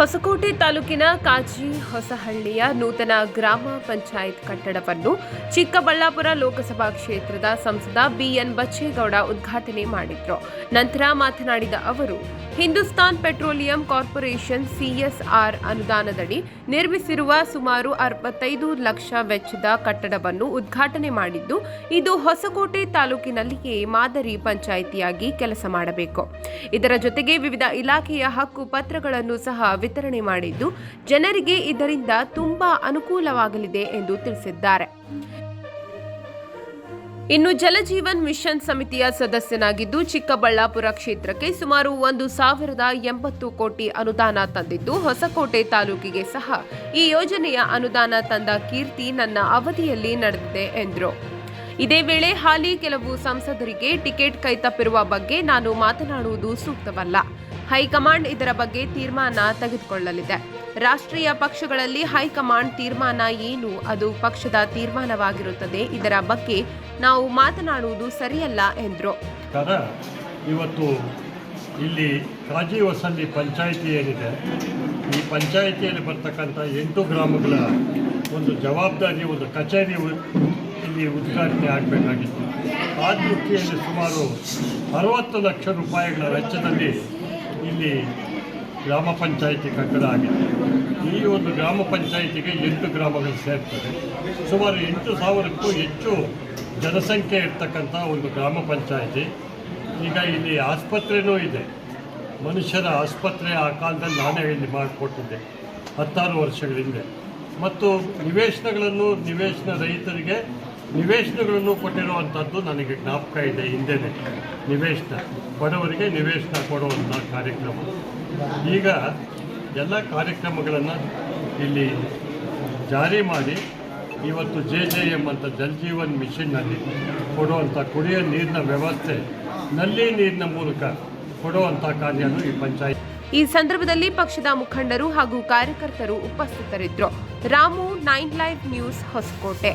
ಹೊಸಕೋಟೆ ತಾಲೂಕಿನ ಕಾಜಿ ಹೊಸಹಳ್ಳಿಯ ನೂತನ ಗ್ರಾಮ ಪಂಚಾಯತ್ ಕಟ್ಟಡವನ್ನು ಚಿಕ್ಕಬಳ್ಳಾಪುರ ಲೋಕಸಭಾ ಕ್ಷೇತ್ರದ ಸಂಸದ ಬಿಎನ್ ಬಚ್ಚೇಗೌಡ ಉದ್ಘಾಟನೆ ಮಾಡಿದ್ರು. ನಂತರ ಮಾತನಾಡಿದ ಅವರು, ಹಿಂದೂಸ್ತಾನ್ ಪೆಟ್ರೋಲಿಯಂ ಕಾರ್ಪೊರೇಷನ್ ಸಿಎಸ್ಆರ್ ಅನುದಾನದಡಿ ನಿರ್ಮಿಸಿರುವ ಸುಮಾರು ಅರವತ್ತೈದು ಲಕ್ಷ ವೆಚ್ಚದ ಕಟ್ಟಡವನ್ನು ಉದ್ಘಾಟನೆ ಮಾಡಿದ್ದು, ಇದು ಹೊಸಕೋಟೆ ತಾಲೂಕಿನಲ್ಲಿಯೇ ಮಾದರಿ ಪಂಚಾಯಿತಿಯಾಗಿ ಕೆಲಸ ಮಾಡಬೇಕು. ಇದರ ಜೊತೆಗೆ ವಿವಿಧ ಇಲಾಖೆಯ ಹಕ್ಕು ಪತ್ರಗಳನ್ನು ಸಹ ವಿತರಣೆ ಮಾಡಿದ್ದು, ಜನರಿಗೆ ಇದರಿಂದ ತುಂಬಾ ಅನುಕೂಲವಾಗಲಿದೆ ಎಂದು ತಿಳಿಸಿದ್ದಾರೆ. ಇನ್ನು ಜಲಜೀವನ್ ಮಿಷನ್ ಸಮಿತಿಯ ಸದಸ್ಯನಾಗಿದ್ದು, ಚಿಕ್ಕಬಳ್ಳಾಪುರ ಕ್ಷೇತ್ರಕ್ಕೆ ಸುಮಾರು ಒಂದು ಸಾವಿರದ ಎಂಬತ್ತು ಕೋಟಿ ಅನುದಾನ ತಂದಿದ್ದು, ಹೊಸಕೋಟೆ ತಾಲೂಕಿಗೆ ಸಹ ಈ ಯೋಜನೆಯ ಅನುದಾನ ತಂದ ಕೀರ್ತಿ ನನ್ನ ಅವಧಿಯಲ್ಲಿ ನಡೆದಿದೆ ಎಂದರು. ಇದೇ ವೇಳೆ ಹಾಲಿ ಕೆಲವು ಸಂಸದರಿಗೆ ಟಿಕೆಟ್ ಕೈತಪ್ಪಿರುವ ಬಗ್ಗೆ ನಾನು ಮಾತನಾಡುವುದು ಸೂಕ್ತವಲ್ಲ. ಹೈಕಮಾಂಡ್ ಇದರ ಬಗ್ಗೆ ತೀರ್ಮಾನ ತೆಗೆದುಕೊಳ್ಳಲಿದೆ. ರಾಷ್ಟ್ರೀಯ ಪಕ್ಷಗಳಲ್ಲಿ ಹೈಕಮಾಂಡ್ ತೀರ್ಮಾನ ಏನು? ಅದು ಪಕ್ಷದ ತೀರ್ಮಾನವಾಗಿರುತ್ತದೆ. ಇದರ ಬಗ್ಗೆ ನಾವು ಮಾತನಾಡುವುದು ಸರಿಯಲ್ಲ ಎಂದರು. ಇವತ್ತು ಇಲ್ಲಿ ರಾಜೀವ್ ಪಂಚಾಯಿತಿ ಏನಿದೆ? ಈ ಪಂಚಾಯಿತಿಯಲ್ಲಿ ಬರ್ತಕ್ಕಂಥ ಎಂಟು ಗ್ರಾಮಗಳ ಒಂದು ಜವಾಬ್ದಾರಿ, ಒಂದು ಕಚೇರಿ ಇಲ್ಲಿ ಉದ್ಘಾಟನೆ ಆಗಬೇಕಾಗಿತ್ತು. ಆ ದೃಷ್ಟಿಯಲ್ಲಿ ಸುಮಾರು ಅರವತ್ತು ಲಕ್ಷ ರೂಪಾಯಿಗಳ ವೆಚ್ಚದಲ್ಲಿ ಇಲ್ಲಿ ಗ್ರಾಮ ಪಂಚಾಯಿತಿ ಕಟ್ಟಡ ಆಗಿದೆ. ಈ ಒಂದು ಗ್ರಾಮ ಪಂಚಾಯಿತಿಗೆ ಎಂಟು ಗ್ರಾಮಗಳು ಸೇರ್ತದೆ ಸುಮಾರು ಎಂಟು ಸಾವಿರಕ್ಕೂ ಹೆಚ್ಚು ಜನಸಂಖ್ಯೆ ಇರ್ತಕ್ಕಂಥ ಒಂದು ಗ್ರಾಮ ಪಂಚಾಯಿತಿ. ಈಗ ಇಲ್ಲಿ ಆಸ್ಪತ್ರೆನೂ ಇದೆ. ಮನುಷ್ಯರ ಆಸ್ಪತ್ರೆ ಆ ಕಾಲದಲ್ಲಿ ನಾನೇ ಇಲ್ಲಿ ಮಾಡಿಕೊಟ್ಟಿದ್ದೆ. ಹತ್ತಾರು ವರ್ಷಗಳ ಹಿಂದೆ ಮತ್ತು ನಿವೇಶನಗಳನ್ನು, ನಿವೇಶನ ರೈತರಿಗೆ ನಿವೇಶನಗಳನ್ನು ಕೊಟ್ಟಿರುವಂಥದ್ದು ನನಗೆ ಜ್ಞಾಪಕ ಇದೆ ಹಿಂದೆನೇ. ನಿವೇಶನ, ಬಡವರಿಗೆ ನಿವೇಶನ ಕೊಡುವಂಥ ಕಾರ್ಯಕ್ರಮ. ಈಗ ಎಲ್ಲ ಕಾರ್ಯಕ್ರಮಗಳನ್ನು ಇಲ್ಲಿ ಜಾರಿ ಮಾಡಿ ಇವತ್ತು ಜೆ ಜೆ ಎಂ ಅಂತ ಜಲಜೀವನ್ ಮಿಷನ್ನಲ್ಲಿ ಕೊಡುವಂಥ ಕುಡಿಯೋ ನೀರಿನ ವ್ಯವಸ್ಥೆ, ನಲ್ಲಿ ನೀರಿನ ಮೂಲಕ ಕೊಡುವಂಥ ಕಾರ್ಯನು ಈ ಪಂಚಾಯತ್ ಈ ಸಂದರ್ಭದಲ್ಲಿ ಪಕ್ಷದ ಮುಖಂಡರು ಹಾಗೂ ಕಾರ್ಯಕರ್ತರು ಉಪಸ್ಥಿತರಿದ್ದರು. Ramu, nine live news Hosakote.